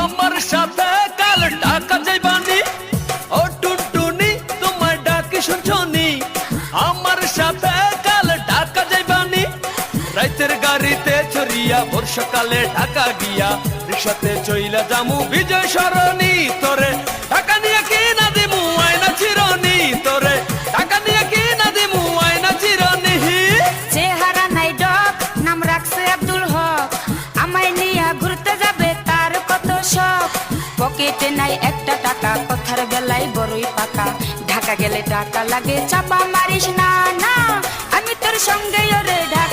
আমার সাথে কাল টাকা যাইবানি বর্ষাকালে ঢাকা গিয়া রিক্সাতে চইলা জামু বিজয় সরণি তোরে। টাকা নিয়ে কি না দিমু আয়না চিরনি তোরে। টাকা নিয়ে কি না দিমু আয়না চিরনি চেহারা নাই ডক, নাম রাখছে আব্দুল হক। আমায় নিয়ে ঘুরতে যাবে তার কত শখ। পকেটে নাই একটা টাকা, কথার বেলায় বড়ই পাকা। ঢাকা গেলে টাকা লাগে, চাপা মারিস না না। আমি তোর সঙ্গে ওরে ঢাকা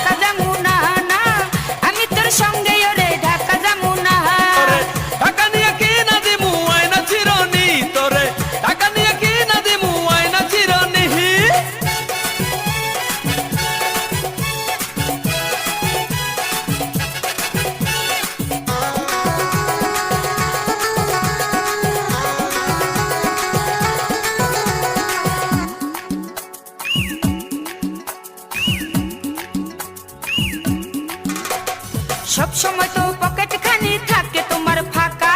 সব সময় তো পকেট খানি থাকে তোমার ফাঁকা।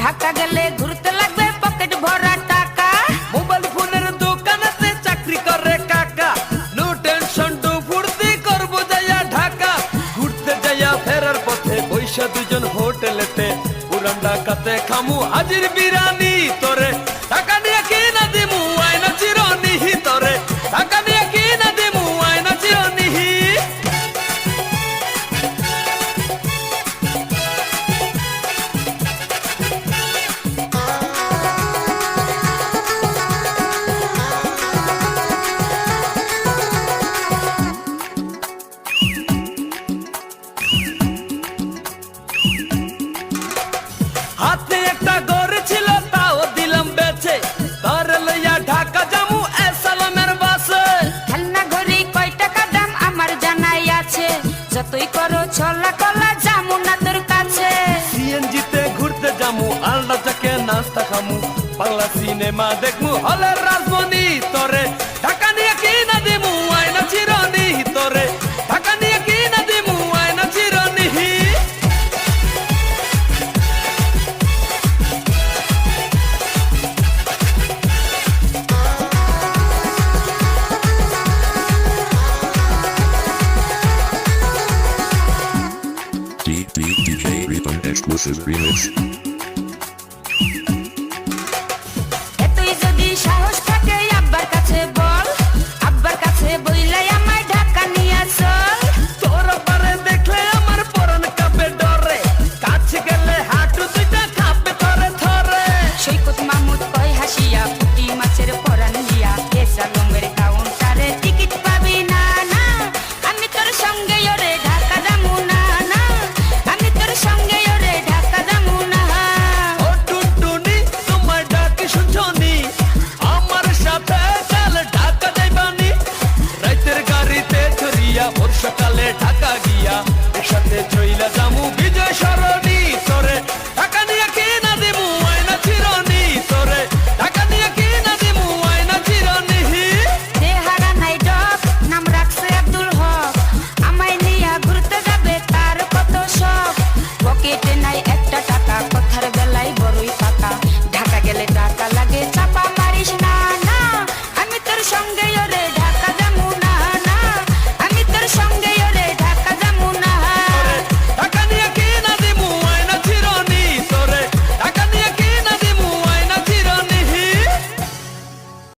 ঢাকা গেলে ঘুরতে লাগবে পকেট ভরা টাকা। মোবাইল ফোনের দোকানেতে চাকরি করে কাকা। নো টেনশন টু ফুর্তি করব যাইয়া ঢাকা। ঘুরতে যাইয়া ফেরার পথে বৈশা দুজন হোটেলেতে। পুরান ঢাকাতে খামু হাজির বিরানি হাতে একটা গড়ে ছিল তাও দিলাম বেছে। তার লইয়া ঢাকা জামু এসালামের বাসে। খেলনা ঘড়ি কয় টাকা দাম আমার জানাই আছে। যতই করো ছলা কলা যামু না তোর কাছে। সিএনজিতে ঘুরতে জামু আল্লাহ চাকে নাস্তা খামু। বাংলা সিনেমা দেখমু হলের Next was his remix. সকালে ঢাকা গিয়া একসাথে চইলা জামু